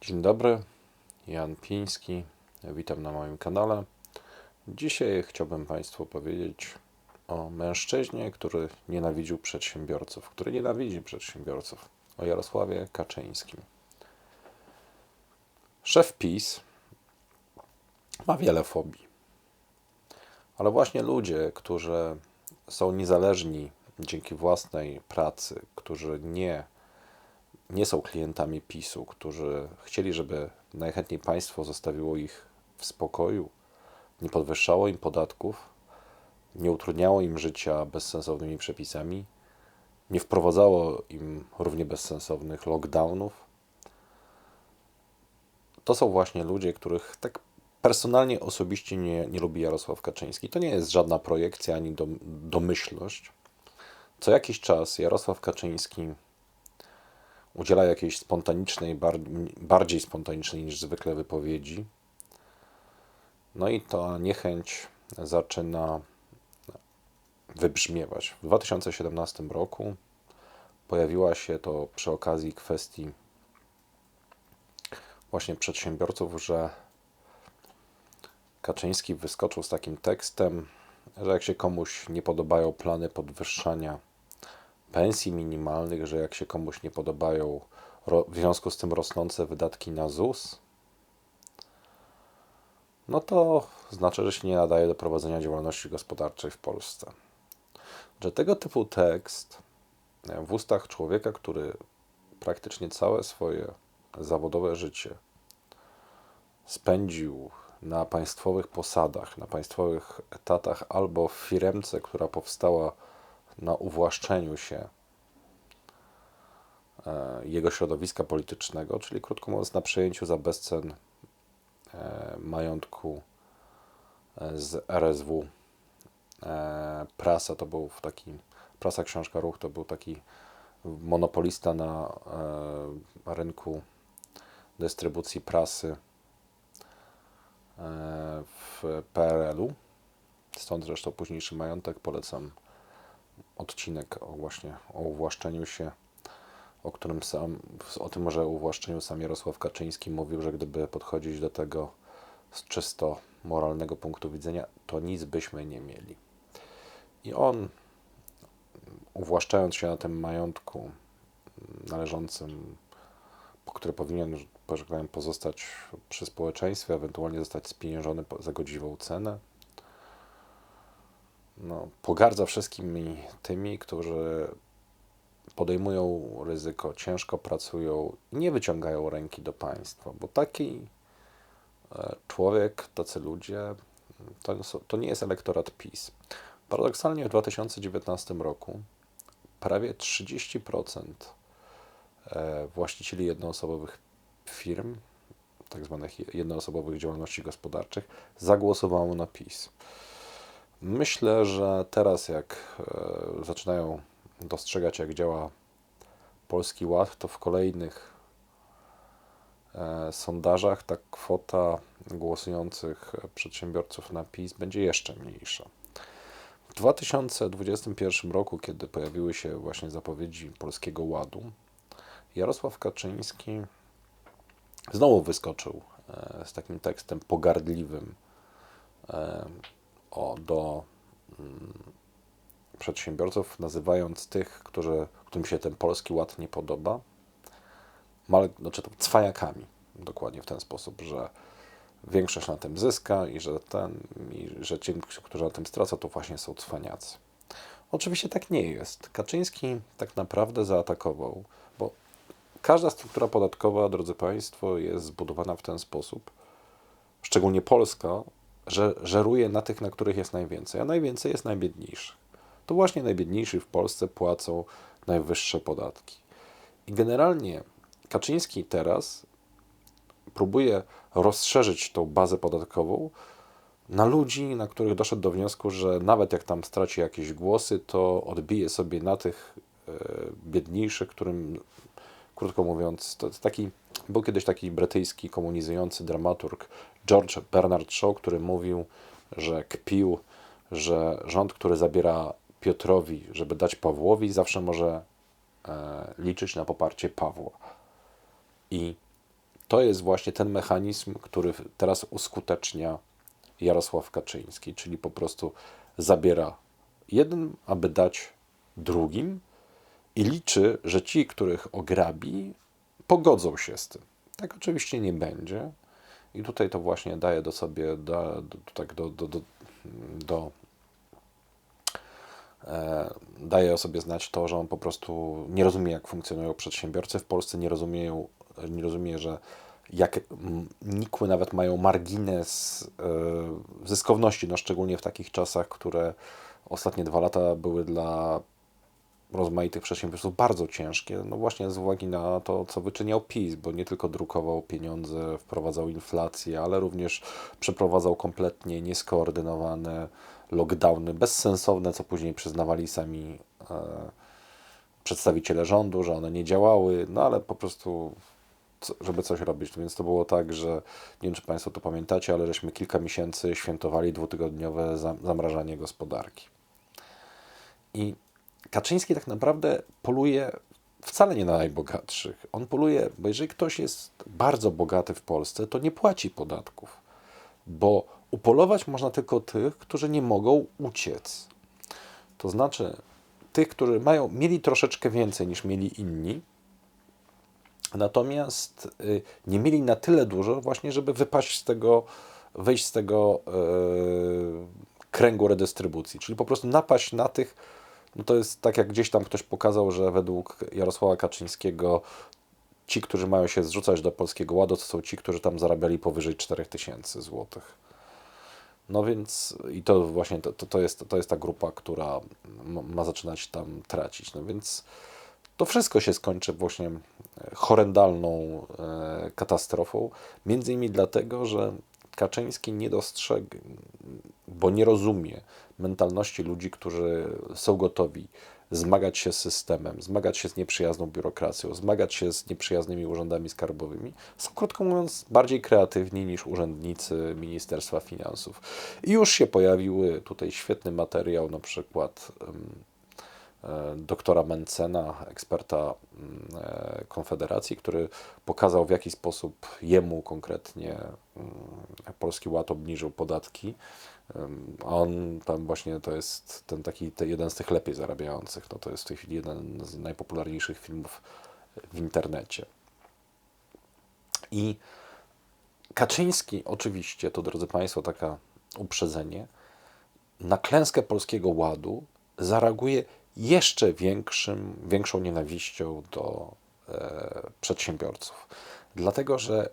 Dzień dobry, Jan Piński. Witam na moim kanale. Dzisiaj chciałbym Państwu powiedzieć o mężczyźnie, który nienawidził przedsiębiorców, który nienawidzi przedsiębiorców, o Jarosławie Kaczyńskim. Szef PiS ma wiele fobii, ale właśnie ludzie, którzy są niezależni dzięki własnej pracy, którzy nie nie są klientami PiSu, którzy chcieli, żeby najchętniej państwo zostawiło ich w spokoju, nie podwyższało im podatków, nie utrudniało im życia bezsensownymi przepisami, nie wprowadzało im równie bezsensownych lockdownów. To są właśnie ludzie, których tak personalnie, osobiście nie, nie lubi Jarosław Kaczyński. To nie jest żadna projekcja ani dom, domyślność. Co jakiś czas Jarosław Kaczyński udziela jakiejś spontanicznej, bardziej spontanicznej niż zwykle wypowiedzi. No i ta niechęć zaczyna wybrzmiewać. W 2017 roku pojawiła się to przy okazji kwestii właśnie przedsiębiorców, że Kaczyński wyskoczył z takim tekstem, że jak się komuś nie podobają plany podwyższania pensji minimalnych, że jak się komuś nie podobają w związku z tym rosnące wydatki na ZUS, no to znaczy, że się nie nadaje do prowadzenia działalności gospodarczej w Polsce. Że tego typu tekst w ustach człowieka, który praktycznie całe swoje zawodowe życie spędził na państwowych posadach, na państwowych etatach albo w firemce, która powstała na uwłaszczeniu się e, jego środowiska politycznego, czyli krótko mówiąc, na przejęciu za bezcen e, majątku e, z RSW. Prasa to był taki, prasa książka ruch to był taki monopolista na rynku dystrybucji prasy w PRL-u. Stąd zresztą późniejszy majątek. Polecam odcinek o właśnie o uwłaszczeniu się, o którym sam, o tym może uwłaszczeniu sam Jarosław Kaczyński mówił, że gdyby podchodzić do tego z czysto moralnego punktu widzenia, to nic byśmy nie mieli. I on, uwłaszczając się na tym majątku należącym, który powinien, tak pozostać przy społeczeństwie, ewentualnie zostać spieniężony za godziwą cenę, no, pogardza wszystkimi tymi, którzy podejmują ryzyko, ciężko pracują, nie wyciągają ręki do państwa, bo taki e, człowiek, tacy ludzie, to, to nie jest elektorat PiS. Paradoksalnie w 2019 roku prawie 30% e, właścicieli jednoosobowych firm, tak zwanych jednoosobowych działalności gospodarczych, zagłosowało na PiS. Myślę, że teraz jak e, zaczynają dostrzegać, jak działa Polski Ład, to w kolejnych e, sondażach ta kwota głosujących przedsiębiorców na PiS będzie jeszcze mniejsza. W 2021 roku, kiedy pojawiły się właśnie zapowiedzi Polskiego Ładu, Jarosław Kaczyński znowu wyskoczył e, z takim tekstem pogardliwym o, do mm, przedsiębiorców, nazywając tych, którzy, którym się ten polski ład nie podoba, mal, znaczy to cwajakami. Dokładnie w ten sposób, że większość na tym zyska i że, ten, i że ci, którzy na tym stracą, to właśnie są cwaniacy. Oczywiście tak nie jest. Kaczyński tak naprawdę zaatakował, bo każda struktura podatkowa, drodzy Państwo, jest zbudowana w ten sposób, szczególnie polska, że żeruje na tych, na których jest najwięcej, a najwięcej jest najbiedniejszych. To właśnie najbiedniejsi w Polsce płacą najwyższe podatki. I generalnie Kaczyński teraz próbuje rozszerzyć tą bazę podatkową na ludzi, na których doszedł do wniosku, że nawet jak tam straci jakieś głosy, to odbije sobie na tych e, biedniejszych, którym, krótko mówiąc, to taki był kiedyś taki brytyjski komunizujący dramaturg George Bernard Shaw, który mówił, że kpił, że rząd, który zabiera Piotrowi, żeby dać Pawłowi, zawsze może e, liczyć na poparcie Pawła. I to jest właśnie ten mechanizm, który teraz uskutecznia Jarosław Kaczyński, czyli po prostu zabiera jednym, aby dać drugim i liczy, że ci, których ograbi, pogodzą się z tym. Tak oczywiście nie będzie. I tutaj to właśnie daje do sobie, do, tak do, do, do, do e, daje o sobie znać to, że on po prostu nie rozumie, jak funkcjonują przedsiębiorcy w Polsce, nie rozumieją, nie rozumie, że jak nikły nawet mają margines e, zyskowności, no szczególnie w takich czasach, które ostatnie dwa lata były dla rozmaitych przedsiębiorców bardzo ciężkie, no właśnie z uwagi na to, co wyczyniał PiS, bo nie tylko drukował pieniądze, wprowadzał inflację, ale również przeprowadzał kompletnie nieskoordynowane lockdowny, bezsensowne, co później przyznawali sami e, przedstawiciele rządu, że one nie działały, no ale po prostu żeby coś robić. Więc to było tak, że nie wiem, czy Państwo to pamiętacie, ale żeśmy kilka miesięcy świętowali dwutygodniowe zamrażanie gospodarki. I Kaczyński tak naprawdę poluje wcale nie na najbogatszych. On poluje, bo jeżeli ktoś jest bardzo bogaty w Polsce, to nie płaci podatków, bo upolować można tylko tych, którzy nie mogą uciec. To znaczy tych, którzy mają, mieli troszeczkę więcej niż mieli inni, natomiast y, nie mieli na tyle dużo właśnie, żeby wypaść z tego, wyjść z tego yy, kręgu redystrybucji, czyli po prostu napaść na tych, no to jest tak jak gdzieś tam ktoś pokazał, że według Jarosława Kaczyńskiego ci, którzy mają się zrzucać do Polskiego Ładu, to są ci, którzy tam zarabiali powyżej 4000 złotych. No więc i to właśnie to, to, jest, to jest ta grupa, która ma zaczynać tam tracić. No więc to wszystko się skończy właśnie horrendalną e, katastrofą. Między innymi dlatego, że Kaczyński nie dostrzegł, bo nie rozumie mentalności ludzi, którzy są gotowi zmagać się z systemem, zmagać się z nieprzyjazną biurokracją, zmagać się z nieprzyjaznymi urzędami skarbowymi, są krótko mówiąc bardziej kreatywni niż urzędnicy Ministerstwa Finansów. I już się pojawiły tutaj świetny materiał, na przykład doktora Mencena, eksperta mm, e, Konfederacji, który pokazał w jaki sposób jemu konkretnie mm, Polski Ład obniżył podatki. A on tam właśnie to jest ten taki jeden z tych lepiej zarabiających. No to jest w tej chwili jeden z najpopularniejszych filmów w internecie. I Kaczyński, oczywiście, to drodzy Państwo, taka uprzedzenie, na klęskę Polskiego Ładu zareaguje jeszcze większym, większą nienawiścią do e, przedsiębiorców. Dlatego, że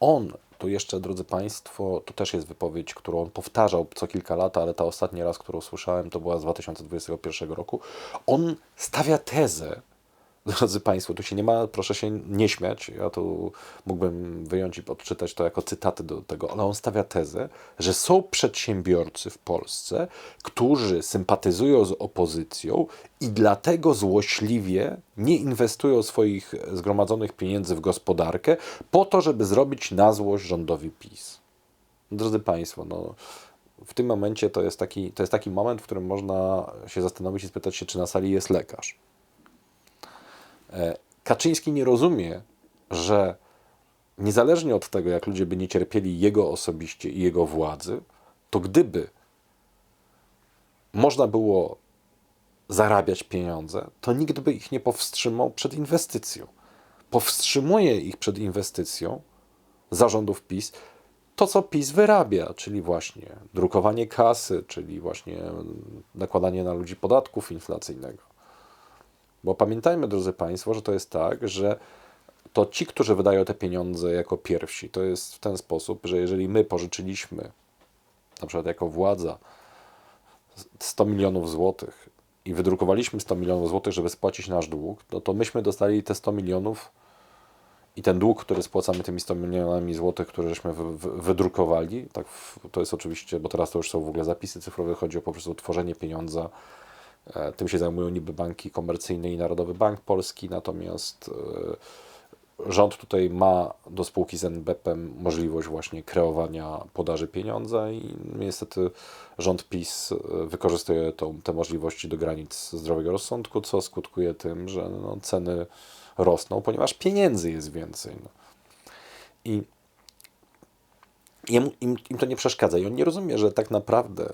on, tu jeszcze, drodzy Państwo, to też jest wypowiedź, którą on powtarzał co kilka lat, ale ta ostatni raz, którą słyszałem, to była z 2021 roku. On stawia tezę, Drodzy Państwo, tu się nie ma, proszę się nie śmiać, ja tu mógłbym wyjąć i odczytać to jako cytaty do tego, ale on stawia tezę, że są przedsiębiorcy w Polsce, którzy sympatyzują z opozycją i dlatego złośliwie nie inwestują swoich zgromadzonych pieniędzy w gospodarkę po to, żeby zrobić na złość rządowi PiS. Drodzy Państwo, no, w tym momencie to jest, taki, to jest taki moment, w którym można się zastanowić i spytać się, czy na sali jest lekarz. E, Kaczyński nie rozumie, że niezależnie od tego, jak ludzie by nie cierpieli jego osobiście i jego władzy, to gdyby można było zarabiać pieniądze, to nikt by ich nie powstrzymał przed inwestycją. Powstrzymuje ich przed inwestycją zarządów PiS to, co PiS wyrabia, czyli właśnie drukowanie kasy, czyli właśnie nakładanie na ludzi podatków inflacyjnego. Bo pamiętajmy, drodzy Państwo, że to jest tak, że to ci, którzy wydają te pieniądze jako pierwsi, to jest w ten sposób, że jeżeli my pożyczyliśmy, na przykład jako władza, 100 milionów złotych i wydrukowaliśmy 100 milionów złotych, żeby spłacić nasz dług, no to myśmy dostali te 100 milionów i ten dług, który spłacamy tymi 100 milionami złotych, które żeśmy wydrukowali, tak, to jest oczywiście, bo teraz to już są w ogóle zapisy cyfrowe, chodzi o po prostu tworzenie pieniądza tym się zajmują niby banki komercyjne i Narodowy Bank Polski, natomiast e, rząd tutaj ma do spółki z NBP-em możliwość właśnie kreowania podaży pieniądza i niestety rząd PiS e, wykorzystuje tą, te możliwości do granic zdrowego rozsądku, co skutkuje tym, że no, ceny rosną, ponieważ pieniędzy jest więcej. No. I im, im, im to nie przeszkadza. I on nie rozumie, że tak naprawdę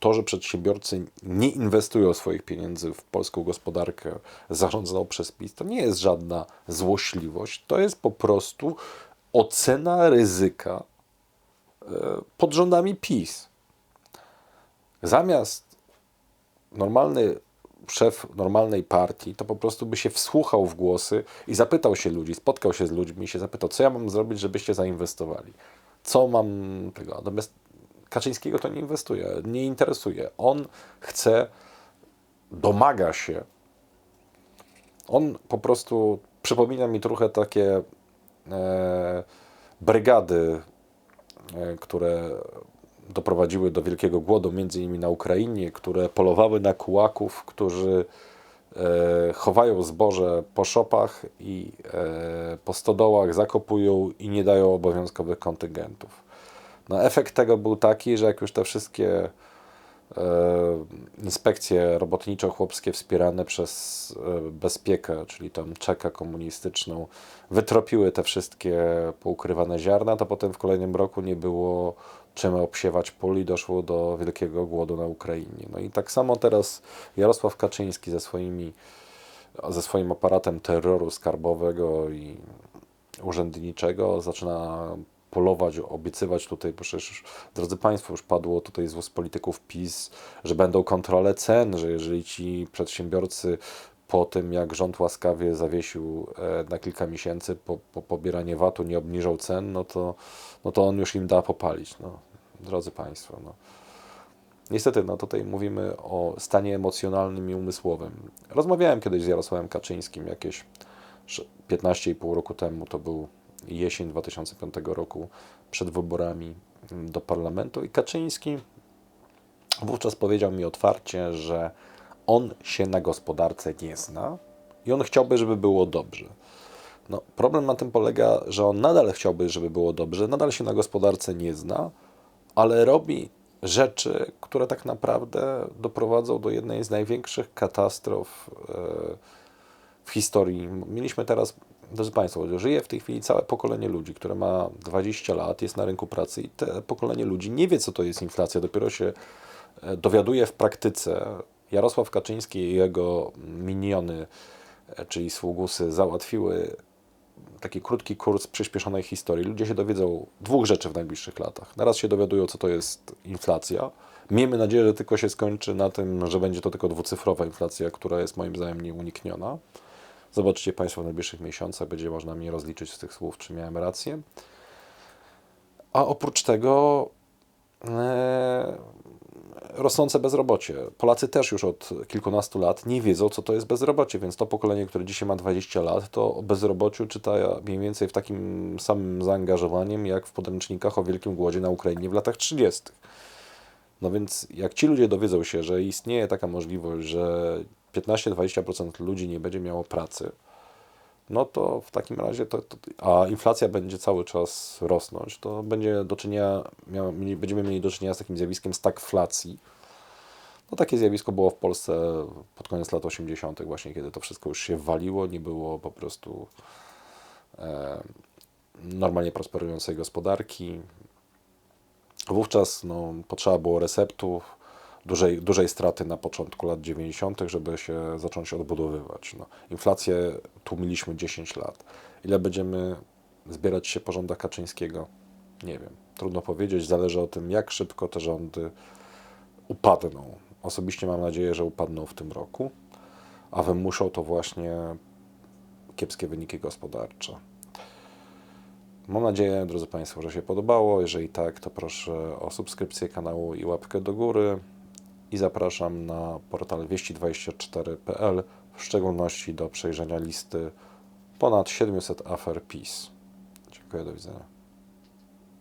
to, że przedsiębiorcy nie inwestują swoich pieniędzy w polską gospodarkę zarządzaną przez PiS, to nie jest żadna złośliwość, to jest po prostu ocena ryzyka e, pod rządami PiS. Zamiast normalny szef normalnej partii, to po prostu by się wsłuchał w głosy i zapytał się ludzi, spotkał się z ludźmi i się zapytał, co ja mam zrobić, żebyście zainwestowali. Co mam tego. Natomiast Kaczyńskiego to nie inwestuje, nie interesuje. On chce, domaga się. On po prostu przypomina mi trochę takie e, brygady, e, które doprowadziły do wielkiego głodu, między innymi na Ukrainie, które polowały na kułaków, którzy e, chowają zboże po szopach i e, po stodołach, zakopują i nie dają obowiązkowych kontyngentów. No, efekt tego był taki, że jak już te wszystkie e, inspekcje robotniczo-chłopskie wspierane przez e, Bezpiekę, czyli tam czekę komunistyczną, wytropiły te wszystkie poukrywane ziarna, to potem w kolejnym roku nie było czym obsiewać pól i doszło do wielkiego głodu na Ukrainie. No i tak samo teraz Jarosław Kaczyński ze, swoimi, ze swoim aparatem terroru skarbowego i urzędniczego zaczyna polować, obiecywać tutaj, bo przecież, drodzy Państwo, już padło tutaj z ust polityków PiS, że będą kontrole cen, że jeżeli ci przedsiębiorcy po tym, jak rząd łaskawie zawiesił e, na kilka miesięcy po, po pobieranie VAT-u, nie obniżał cen, no to, no to on już im da popalić. No, drodzy Państwo, no. Niestety, no tutaj mówimy o stanie emocjonalnym i umysłowym. Rozmawiałem kiedyś z Jarosławem Kaczyńskim jakieś 15,5 roku temu, to był jesień 2005 roku, przed wyborami do parlamentu i Kaczyński wówczas powiedział mi otwarcie, że on się na gospodarce nie zna i on chciałby, żeby było dobrze. No, problem na tym polega, że on nadal chciałby, żeby było dobrze, nadal się na gospodarce nie zna, ale robi rzeczy, które tak naprawdę doprowadzą do jednej z największych katastrof e, w historii. Mieliśmy teraz, drodzy Państwo, żyje w tej chwili całe pokolenie ludzi, które ma 20 lat, jest na rynku pracy i te pokolenie ludzi nie wie, co to jest inflacja, dopiero się e, dowiaduje w praktyce, Jarosław Kaczyński i jego miniony, e, czyli sługusy, załatwiły taki krótki kurs przyspieszonej historii. Ludzie się dowiedzą dwóch rzeczy w najbliższych latach. Naraz się dowiadują, co to jest inflacja. Miejmy nadzieję, że tylko się skończy na tym, że będzie to tylko dwucyfrowa inflacja, która jest moim zdaniem nieunikniona. Zobaczycie Państwo w najbliższych miesiącach, będzie można mnie rozliczyć z tych słów, czy miałem rację. A oprócz tego e, rosnące bezrobocie. Polacy też już od kilkunastu lat nie wiedzą, co to jest bezrobocie, więc to pokolenie, które dzisiaj ma 20 lat, to o bezrobociu czyta mniej więcej w takim samym zaangażowaniem, jak w podręcznikach o Wielkim Głodzie na Ukrainie w latach 30. No więc jak ci ludzie dowiedzą się, że istnieje taka możliwość, że 15-20% ludzi nie będzie miało pracy, no to w takim razie, to, to, a inflacja będzie cały czas rosnąć, to będzie do czynienia, będziemy mieli do czynienia z takim zjawiskiem stagflacji. No takie zjawisko było w Polsce pod koniec lat 80., właśnie kiedy to wszystko już się waliło, nie było po prostu e, normalnie prosperującej gospodarki. Wówczas no, potrzeba było receptów, dużej, dużej straty na początku lat 90., żeby się zacząć odbudowywać. No, inflację tłumiliśmy 10 lat. Ile będziemy zbierać się po rządach Kaczyńskiego? Nie wiem. Trudno powiedzieć, zależy o tym, jak szybko te rządy upadną. Osobiście mam nadzieję, że upadną w tym roku, a wymuszą to właśnie kiepskie wyniki gospodarcze. Mam nadzieję, drodzy Państwo, że się podobało. Jeżeli tak, to proszę o subskrypcję kanału i łapkę do góry i zapraszam na portal wieści24.pl, w szczególności do przejrzenia listy ponad 700 afer PiS. Dziękuję, do widzenia.